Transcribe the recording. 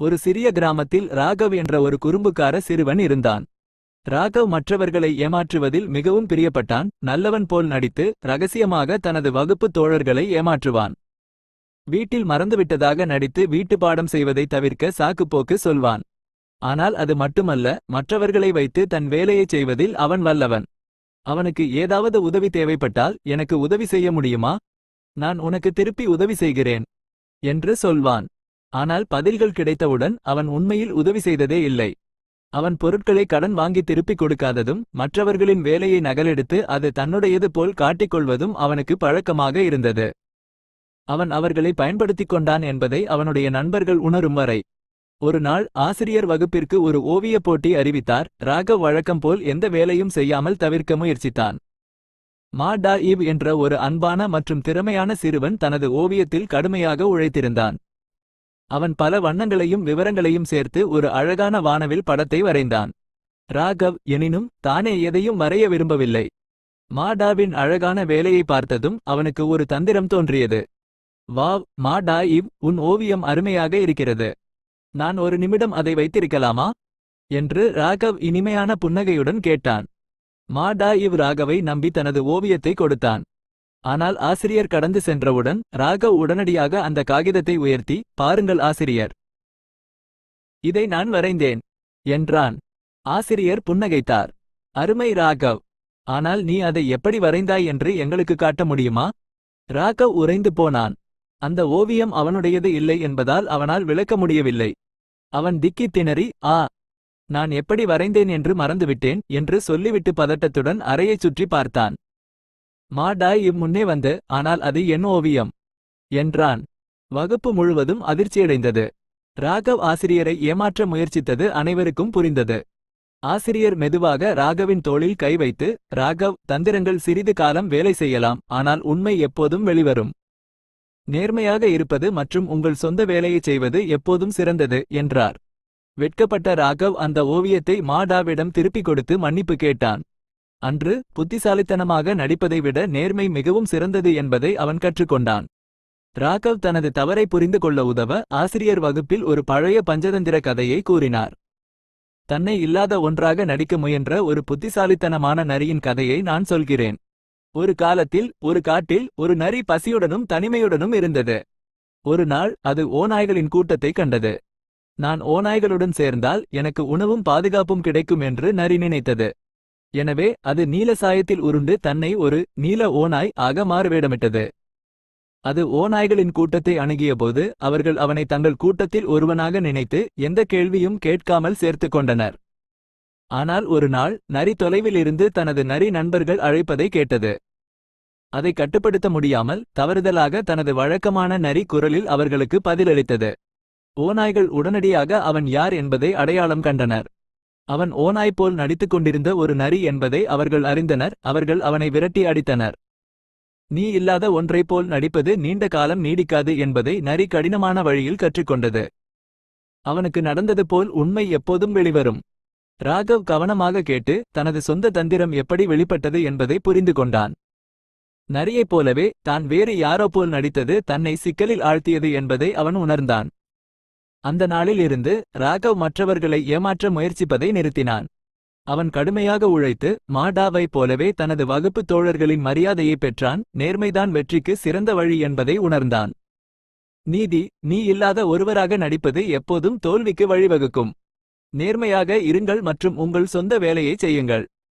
ஒரு சிறிய கிராமத்தில் ராகவ் என்ற ஒரு குறும்புக்கார சிறுவன் இருந்தான். ராகவ் மற்றவர்களை ஏமாற்றுவதில் மிகவும் பிரியப்பட்டான். நல்லவன் போல் நடித்து ரகசியமாக தனது வகுப்பு தோழர்களை ஏமாற்றுவான். வீட்டில் மறந்துவிட்டதாக நடித்து வீட்டு பாடம் செய்வதை தவிர்க்க சாக்குப்போக்கு சொல்வான். ஆனால் அது மட்டுமல்ல மற்றவர்களை வைத்து தன் வேலையைச் செய்வதில் அவன் வல்லவன். அவனுக்கு ஏதாவது உதவி தேவைப்பட்டால் எனக்கு உதவி செய்ய முடியுமா? நான் உனக்கு திருப்பி உதவி செய்கிறேன் என்று சொல்வான். ஆனால் பதில்கள் கிடைத்தவுடன் அவன் உண்மையில் உதவி செய்ததே இல்லை. அவன் பொருட்களை கடன் வாங்கி திருப்பிக் கொடுக்காததும் மற்றவர்களின் வேலையை நகலெடுத்து அது தன்னுடையது போல் காட்டிக்கொள்வதும் அவனுக்கு பழக்கமாக இருந்தது. அவன் அவர்களை பயன்படுத்திக் கொண்டான் என்பதை அவனுடைய நண்பர்கள் உணரும் வரை. ஒரு நாள் ஆசிரியர் வகுப்பிற்கு ஒரு ஓவியப் போட்டி அறிவித்தார். ராகவ் வழக்கம் போல் எந்த வேலையும் செய்யாமல் தவிர்க்க முயற்சித்தான். மா டா இவ் என்ற ஒரு அன்பான மற்றும் திறமையான சிறுவன் தனது ஓவியத்தில் கடுமையாக உழைத்திருந்தான். அவன் பல வண்ணங்களையும் விவரங்களையும் சேர்த்து ஒரு அழகான வானவில் படத்தை வரைந்தான். ராகவ் எனினும் தானே எதையும் வரைய விரும்பவில்லை. மாடாவின் அழகான வேலையை பார்த்ததும் அவனுக்கு ஒரு தந்திரம் தோன்றியது. வாவ் மாடா இவ் உன் ஓவியம் அருமையாக இருக்கிறது. நான் ஒரு நிமிடம் அதை வைத்திருக்கலாமா என்று ராகவ் இனிமையான புன்னகையுடன் கேட்டான். மாடா இவ் ராகவை நம்பி தனது ஓவியத்தை கொடுத்தான். ஆனால் ஆசிரியர் கடந்து சென்றவுடன் ராகவ் உடனடியாக அந்த காகிதத்தை உயர்த்தி பாருங்கள் ஆசிரியர். இதை நான் வரைந்தேன் என்றான். ஆசிரியர் புன்னகைத்தார். அருமை ராகவ் ஆனால் நீ அதை எப்படி வரைந்தாய் என்று எங்களுக்கு காட்ட முடியுமா? ராகவ் உறைந்து போனான். அந்த ஓவியம் அவனுடையது இல்லை என்பதால் அவனால் விளக்க முடியவில்லை. அவன் திக்கித் திணறி ஆ நான் எப்படி வரைந்தேன் என்று மறந்துவிட்டேன் என்று சொல்லிவிட்டு பதட்டத்துடன் அறையைச் சுற்றி பார்த்தான். மாடாய் இவ் முன்னே வந்து ஆனால் அது என் ஓவியம் என்றான். வகுப்பு முழுவதும் அதிர்ச்சியடைந்தது. ராகவ் ஆசிரியரை ஏமாற்ற முயற்சித்தது அனைவருக்கும் புரிந்தது. ஆசிரியர் மெதுவாக ராகவின் தோளில் கை வைத்து ராகவ் தந்திரங்கள் சிறிது காலம் வேலை செய்யலாம் ஆனால் உண்மை எப்போதும் வெளிவரும். நேர்மையாக இருப்பது மற்றும் உங்கள் சொந்த வேலையைச் செய்வது எப்போதும் சிறந்தது என்றார். வெட்கப்பட்ட ராகவ் அந்த ஓவியத்தை மாடாவிடம் திருப்பிக் கொடுத்து மன்னிப்பு கேட்டான். அன்று புத்திசாலித்தனமாக நடிப்பதை விட நேர்மை மிகவும் சிறந்தது என்பதை அவன் கற்றுக்கொண்டான். ராகவ் தனது தவறை புரிந்து கொள்ள உதவ ஆசிரியர் வகுப்பில் ஒரு பழைய பஞ்சதந்திர கதையை கூறினார். தன்னை இல்லாத ஒன்றாக நடிக்க முயன்ற ஒரு புத்திசாலித்தனமான நரியின் கதையை நான் சொல்கிறேன். ஒரு காலத்தில் ஒரு காட்டில் ஒரு நரி பசியுடனும் தனிமையுடனும் இருந்தது. ஒரு நாள் அது ஓநாய்களின் கூட்டத்தை கண்டது. நான் ஓநாய்களுடன் சேர்ந்தால் எனக்கு உணவும் பாதுகாப்பும் கிடைக்கும் என்று நரி நினைத்தது. எனவே அது நீல சாயத்தில் உருண்டு தன்னை ஒரு நீல ஓநாய் ஆக மாறுவேடமிட்டது. அது ஓநாய்களின் கூட்டத்தை அணுகியபோது அவர்கள் அவனை தங்கள் கூட்டத்தில் ஒருவனாக நினைத்து எந்த கேள்வியும் கேட்காமல் சேர்த்துக் கொண்டனர். ஆனால் ஒரு நாள் நரி தொலைவிலிருந்து தனது நரி நண்பர்கள் அழைப்பதை கேட்டது. அதை கட்டுப்படுத்த முடியாமல் தவறுதலாக தனது வழக்கமான நரி குரலில் அவர்களுக்கு பதிலளித்தது. ஓநாய்கள் உடனடியாக அவன் யார் என்பதை அடையாளம் கண்டனர். அவன் ஓநாய் போல் நடித்துக் கொண்டிருந்த ஒரு நரி என்பதை அவர்கள் அறிந்தனர் அவர்கள் அவனை விரட்டி அடித்தனர். நீ இல்லாத ஒன்றைப் போல் நடிப்பது நீண்ட காலம் நீடிக்காது என்பதை நரி கடினமான வழியில் கற்றுக்கொண்டது. அவனுக்கு நடந்தது போல் உண்மை எப்போதும் வெளிவரும். ராகவ் கவனமாக கேட்டு தனது சொந்த தந்திரம் எப்படி வெளிப்பட்டது என்பதை புரிந்து கொண்டான். நரியைப் போலவே தான் வேறு யாரோ போல் நடித்தது தன்னை சிக்கலில் ஆழ்த்தியது என்பதை அவன் உணர்ந்தான். அந்த நாளில் இருந்து ராகவ் மற்றவர்களை ஏமாற்ற முயற்சிப்பதை நிறுத்தினான். அவன் கடுமையாக உழைத்து மாடாவைப் போலவே தனது வகுப்பு தோழர்களின் மரியாதையை பெற்றான் நேர்மைதான் வெற்றிக்கு சிறந்த வழி என்பதை உணர்ந்தான். நீதி நீ இல்லாத ஒருவராக நடிப்பது எப்போதும் தோல்விக்கு வழிவகுக்கும். நேர்மையாக இருங்கள் மற்றும் உங்கள் சொந்த வேலையை செய்யுங்கள்.